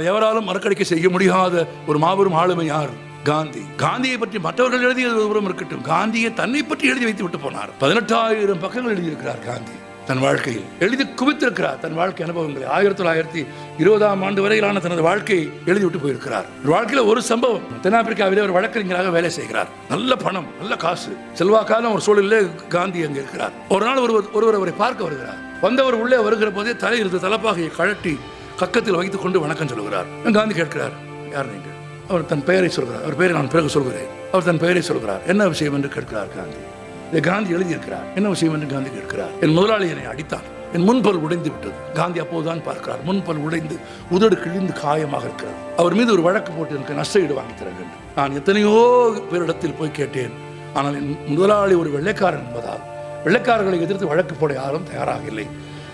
எவராலும் மறக்கடிக்க செய்ய முடியாத ஒரு மாபெரும் ஆளுமை யார்? காந்தி. காந்தியை பற்றி மற்றவர்கள் எழுதியது ஒருபுறம் இருக்கட்டும். காந்தியை தன்னை பற்றி எழுதி வைத்து விட்டு போனார். பதினெட்டாயிரம் பக்கங்கள் எழுதியிருக்கிறார் காந்தி. தன் வாழ்க்கையில் எழுதி குவித்திருக்கிறார் தன் வாழ்க்கை அனுபவங்களை. ஆயிரத்தி தொள்ளாயிரத்தி இருபதாம் ஆண்டு வரையிலான தனது வாழ்க்கையை எழுதிவிட்டு போயிருக்கிறார். வாழ்க்கையில ஒரு சம்பவம். தென்னாப்பிரிக்காவிலே ஒரு வழக்கறிஞராக வேலை செய்கிறார். நல்ல பணம் நல்ல காசு. செல்வாக்கான ஒரு சூழலிலே காந்தி அங்கே இருக்கிறார். ஒரு நாள் ஒருவர் ஒருவர் அவரை பார்க்க வருகிறார். வந்தவர் உள்ளே வருகிற போதே தலையிருந்து தலப்பாகையை கழட்டி கக்கத்தில் வைத்துக் கொண்டு வணக்கம் சொல்கிறார். காந்தி கேட்கிறார் யார் நீங்கள்? அவர் தன் பெயரை சொல்கிறார். அவர் பெயரை நான் பிறகு சொல்கிறேன். அவர் தன் பெயரை சொல்கிறார். என்ன விஷயம்? என்று கேட்கிறார் காந்தி. இதை காந்தி எழுதியிருக்கிறார். என்ன விஷயம்? என்று காந்தி கேட்கிறார். என் முதலாளி என்னை அடித்தார். என் முன்பல் உடைந்து விட்டது. காந்தி அப்போதுதான் பார்க்கிறார். முன்பல் உடைந்து உதடு கிழிந்து காயமாக இருக்கிறது அவர் மீது ஒரு வழக்கு போட்டு எனக்கு நஷ்ட ஈடு வாங்கி தர வேண்டும். நான் எத்தனையோ பேரிடத்தில் போய் கேட்டேன். ஆனால் என் முதலாளி ஒரு வெள்ளைக்காரன் என்பதால் வெள்ளைக்காரர்களை எதிர்த்து வழக்கு போட யாரும் தயாராக இல்லை.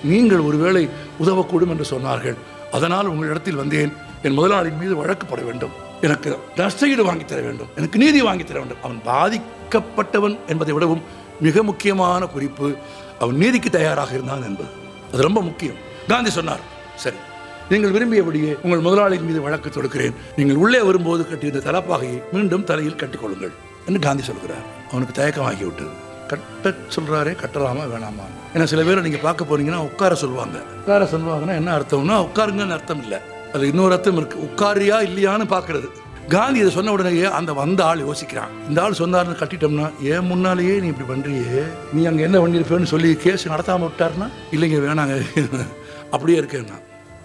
நீங்கள் ஒருவேளை உதவக்கூடும் என்று சொன்னார்கள். அதனால் உங்களிடத்தில் வந்தேன். என் முதலாளியின் மீது வழக்கு வேண்டும். எனக்கு நஷ்டஈடு வாங்கி தர வேண்டும். எனக்கு நீதி வாங்கி தர வேண்டும். அவன் பாதிக்கப்பட்டவன் என்பதை விடவும் மிக முக்கியமான குறிப்பு அவன் நீதிக்கு தயாராக இருந்தான் என்பது. அது ரொம்ப முக்கியம். காந்தி சொன்னார் சரி நீங்கள் விரும்பியபடியே உங்கள் முதலாளியின் மீது வழக்கு தொடுக்கிறேன். நீங்கள் உள்ளே வரும்போது கட்டியிருந்த தலப்பாகையை மீண்டும் தலையில் கட்டிக்கொள்ளுங்கள் என்று காந்தி சொல்கிறார். அவனுக்கு தயக்கமாகிவிட்டது. கட்ட சொல்றாரே கட்டலாமா வேணாமா? ஏன்னா சில பேரை நீங்க பார்க்க போறீங்கன்னா உட்கார சொல்லுவாங்க. உட்கார சொல்லுவாங்கன்னா என்ன அர்த்தம்னா உட்காருங்கன்னு அர்த்தம் இல்லை. அது இன்னொரு அர்த்தம் இருக்கு. உட்காரியா இல்லையான்னு பார்க்கிறது. காந்தி இதை சொன்ன உடனேயே அந்த வந்த ஆள் யோசிக்கிறான். இந்த ஆள் சொன்னார்னு கட்டிட்டோம்னா ஏன் முன்னாலேயே நீ இப்படி பண்ணுறியே நீ அங்க என்ன பண்ணியிருப்பேன்னு சொல்லி கேஸ் நடத்தாம விட்டாருன்னா? இல்லைங்க வேணாங்க. அப்படியே இருக்கேன்னா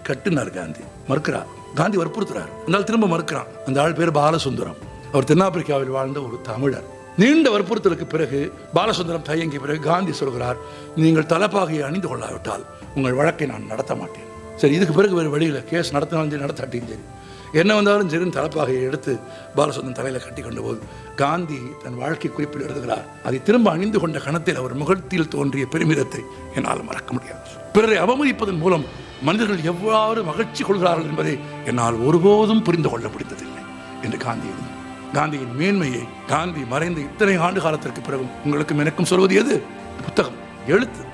கட்டுனார் காந்தி. மறுக்கிறார். காந்தி வற்புறுத்துறார். அந்த ஆள் திரும்ப மறுக்கிறான். அந்த ஆள் பேர் பாலசுந்தரம். அவர் தென்னாப்பிரிக்காவில் வாழ்ந்த ஒரு தமிழர். நீண்ட வற்புறுத்தலுக்கு பிறகு பாலசுந்தரம் தயங்கிய பிறகு காந்தி சொல்கிறார் நீங்கள் தலப்பாகையை அணிந்து கொள்ளாவிட்டால் உங்கள் வழக்கை நான் நடத்த மாட்டேன். சரி இதுக்கு பிறகு வேறு வழியில் கேஸ் நடத்தினாலும் சரி நடத்தாட்டியும் சரி. என்ன வந்தாலும் சரி தலப்பாகையை எடுத்து பாலசுந்தரம் தலையில் கட்டி கொண்ட போது காந்தி தன் வாழ்க்கை குறிப்பில் எழுதுகிறார் அதை திரும்ப அணிந்து கொண்ட கணத்தில் அவர் முகத்தில் தோன்றிய பெருமிதத்தை என்னால் மறக்க முடியாது. பிறரை அவமதிப்பதன் மூலம் மனிதர்கள் எவ்வாறு மகிழ்ச்சி கொள்கிறார்கள் என்பதை என்னால் ஒருபோதும் புரிந்து கொள்ள முடிந்ததில்லை என்று காந்தி எழுதினார் காந்தியின் மேன்மையை காந்தி மறைந்த இத்தனை ஆண்டு காலத்திற்கு பிறகும் உங்களுக்கும் எனக்கும் சொல்வது எது? புத்தகம் எழுத்து.